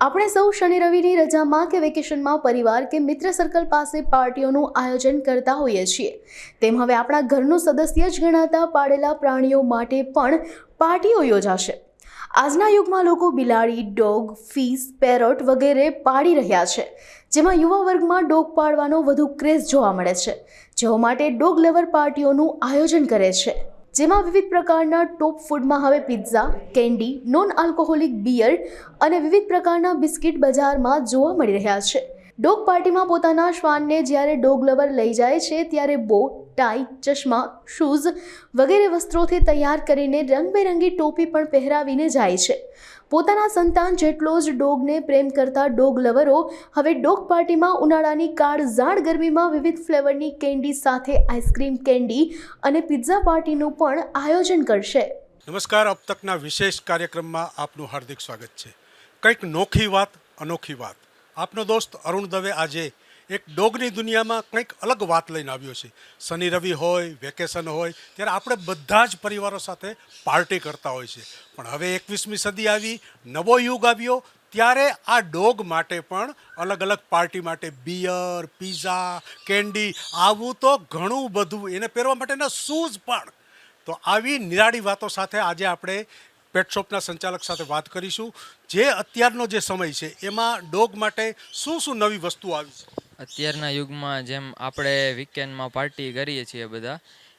આપણે સૌ શનિ રવિની રજામાં કે વેકેશનમાં પરિવાર કે મિત્ર સર્કલ પાસે પાર્ટીઓનું આયોજન કરતા હોઈએ છીએ. તેમ હવે આપણા ઘરનું સદસ્ય જ ગણાતા પાળેલા પ્રાણીઓ માટે પણ પાર્ટીઓ યોજાશે. આજના યુગમાં લોકો બિલાડી, ડોગ ફીસ પેરોટ વગેરે પાડી રહ્યા છે. જેમાં યુવા વર્ગમાં ડોગ પાળવાનો વધુ ક્રેઝ જોવા મળે છે. જેઓ માટે ડોગ લવર પાર્ટીઓનું આયોજન કરે છે. જેમાં વિવિધ પ્રકારના ટોપ ફૂડમાં હવે pizza, candy non alcoholic beer અને વિવિધ પ્રકારના બિસ્કિટ બજારમાં જોવા મળી રહ્યા છે. ડોગ પાર્ટીમાં પોતાના શ્વાનને જ્યારે ડોગ લવર લઈ જાય છે, ત્યારે બો ટાઈ, ચશ્મા, શૂઝ વગેરે વસ્ત્રોથી તૈયાર કરીને રંગબેરંગી ટોપી પણ પહેરાવીને જાય છે. પોતાના સંતાન જેટલો જ ડોગને પ્રેમ કરતા ડોગ લવરો હવે ડોગ પાર્ટીમાં ઉનાળાની કાળઝાળ ગરમીમાં વિવિધ ફ્લેવરની કેન્ડી સાથે આઈસ્ક્રીમ કેન્ડી અને પિઝા પાર્ટીનું પણ આયોજન કરશે. નમસ્કાર, અબ તકના વિશેષ કાર્યક્રમમાં આપનું હાર્દિક સ્વાગત છે. કંઈક નોખી વાત, અનોખી વાત. આપનો દોસ્ત અરુણ દવે આજે એક ડોગની દુનિયામાં કંઈક અલગ વાત લઈને આવ્યો છે. શનિ રવિ હોય, વેકેશન હોય, ત્યારે આપણે બધા જ પરિવારો સાથે પાર્ટી કરતા હોય છે. પણ હવે એકવીસમી સદી આવી, નવો યુગ આવ્યો, ત્યારે આ ડોગ માટે પણ અલગ અલગ પાર્ટી માટે બિયર, પીઝા, કેન્ડી, આવું તો ઘણું બધું એને પહેરવા માટેના શૂઝ પણ. તો આવી નિરાળી વાતો સાથે આજે આપણે પેટ સંચાલક સાથે વાત કરીશું. જે અત્યારનો જે સમય છે, એમાં ડોગ માટે શું શું નવી વસ્તુઓ આવી છે? અત્યારના યુગમાં જેમ આપણે વીકેન્ડમાં પાર્ટી કરીએ છીએ બધા,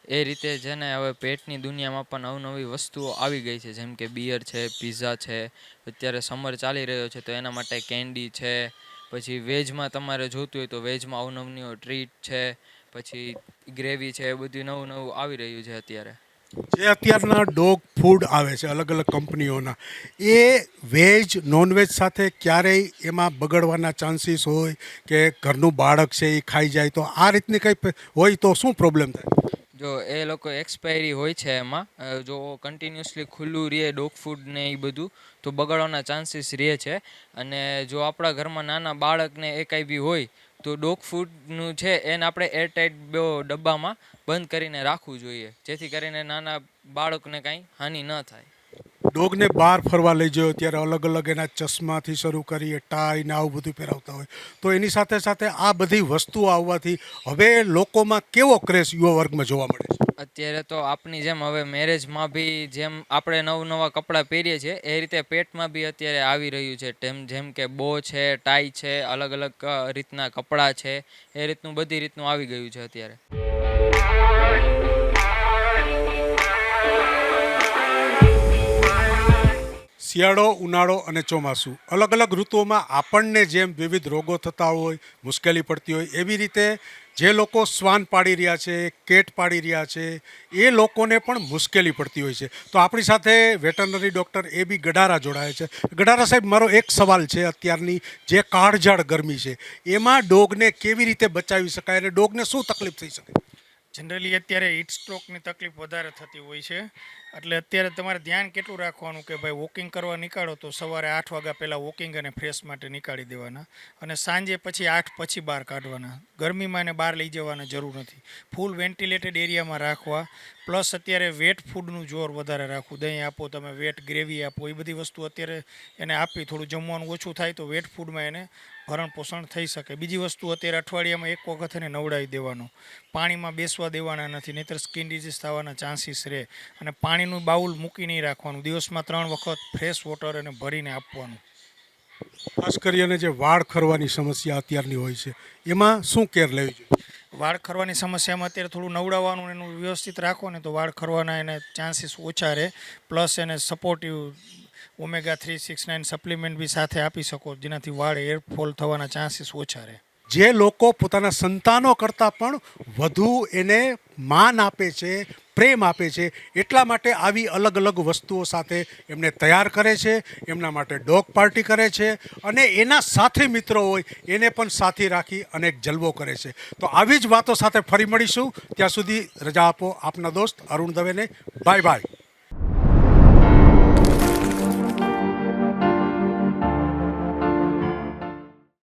એ રીતે છે ને હવે પેટની દુનિયામાં પણ અવનવી વસ્તુઓ આવી ગઈ છે, જેમ કે બિયર છે પીઝા છે, અત્યારે સમર ચાલી રહ્યો છે, તો એના માટે કેન્ડી છે, પછી વેજમાં તમારે જોતું હોય તો વેજમાં અવનવનીઓ ટ્રીટ છે, પછી ગ્રેવી છે, એ બધું નવું નવું આવી રહ્યું છે અત્યારે. જે અત્યારના ડોગ ફૂડ આવે છે, અલગ અલગ કંપનીઓના, એ વેજ, નોનવેજ સાથે ક્યારેય એમાં બગડવાના ચાન્સીસ હોય કે ઘરનું બાળક છે એ ખાઈ જાય, તો આ રીતની કંઈ હોય તો શું પ્રોબ્લેમ થાય? જો એ લોકો એક્સપાયરી હોય છે એમાં જો કન્ટિન્યુઅસલી ખુલ્લું રહે ડોગ ફૂડ ને એ બધું, તો બગાડવાના ચાન્સીસ રહે છે. અને જો આપણા ઘરમાં નાના બાળકને એ કાંઈ બી હોય તો ડોગ ફૂડનું છે એને આપણે એરટાઈટ ડબ્બામાં બંધ કરીને રાખવું જોઈએ. જેથી કરીને નાના બાળકને કાંઈ હાનિ ન થાય. ડોગને બહાર ફરવા લઈ જયો ત્યારે અલગ અલગ એના ચશ્માથી શરૂ કરીએ, ટાઈ ને આવું બધું પહેરાવતા હોય. તો એની સાથે સાથે આ બધી વસ્તુઓ આવવાથી હવે લોકોમાં કેવો ક્રેઝ યુવા વર્ગમાં જોવા મળે છે? અત્યારે તો આપની જેમ હવે મેરેજમાં બી જેમ આપણે નવ નવા કપડાં પહેરીએ છીએ, એ રીતે પેટમાં બી અત્યારે આવી રહ્યું છે. તેમ, જેમ કે બો છે, ટાઈ છે અલગ અલગ રીતના કપડાં છે, એ રીતનું બધી રીતનું આવી ગયું છે અત્યારે. શિયાળો, ઉનાળો અને ચોમાસું. અલગ અલગ ઋતુઓમાં આપણને જેમ વિવિધ રોગો થતા હોય, મુશ્કેલી પડતી હોય, એવી રીતે જે લોકો શ્વાન પાડી રહ્યા છે, કેટ પાડી રહ્યા છે, એ લોકોને પણ મુશ્કેલી પડતી હોય છે. તો આપણી સાથે વેટરનરી ડૉક્ટર એ બી ગડારા જોડાયા છે. ગડારા સાહેબ, મારો એક સવાલ છે અત્યારની જે કાળઝાળ ગરમી છે. એમાં ડોગને કેવી રીતે બચાવી શકાય અને ડોગને શું તકલીફ થઈ શકે? જનરલી અત્યારે હીટ સ્ટ્રોકની તકલીફ વધારે થતી હોય છે. એટલે અત્યારે તમારે ધ્યાન કેટલું રાખવાનું કે ભાઈ વોકિંગ કરવા નીકાળો તો સવારે આઠ વાગ્યા પહેલાં વોકિંગ અને ફ્રેશ માટે નીકાળી દેવાના અને સાંજે પછી આઠ પછી બહાર કાઢવાના. ગરમીમાં એને બહાર લઈ જવાની જરૂર નથી. ફૂલ વેન્ટિલેટેડ એરિયામાં રાખવા. પ્લસ અત્યારે વેટ ફૂડનું જોર વધારે રાખવું. દહીં આપો, તમે વેટ ગ્રેવી આપો, એ બધી વસ્તુ અત્યારે એને આપી, થોડું જમવાનું ઓછું થાય તો વેટ ફૂડમાં એને ભરણ પોષણ થઈ શકે. બીજી વસ્તુ અત્યારે અઠવાડિયામાં એક વખત એને નવડાવી દેવાનું. પાણીમાં બેસવા દેવાના નથી નહીંતર સ્કિન ડિઝીઝ થવાના ચાન્સીસ રહે અને પાણીનું બાઉલ મૂકી નહીં રાખવાનું. દિવસમાં ત્રણ વખત ફ્રેશ વોટર એને ભરીને આપવાનું. ખાસ કરીને જે વાળ ખરવાની સમસ્યા અત્યારની હોય છે એમાં શું કેર લેવી જોઈએ? વાળ ખરવાની સમસ્યામાં અત્યારે થોડું નવડાવવાનું એનું વ્યવસ્થિત રાખો ને તો વાળ ખરવાના એને ચાન્સીસ ઓછા રહે. પ્લસ એને supportive omega three six nine supplement B સાથે આપી શકો, જેનાથી વાળ એરફોલ થવાના ચાન્સીસ ઓછા રહે. જે લોકો પોતાના સંતાનો કરતાં પણ વધુ એને માન આપે છે, પ્રેમ આપે છે, એટલા માટે આવી અલગ અલગ વસ્તુઓ સાથે એમને તૈયાર કરે છે, એમના માટે ડોગ પાર્ટી કરે છે, અને એના સાથે મિત્રો હોય એને પણ સાથી રાખી અને જલવો કરે છે. તો આવી જ વાતો સાથે ફરી મળીશું. ત્યાં સુધી રજા આપો આપના દોસ્ત અરુણ દવેને. Bye bye.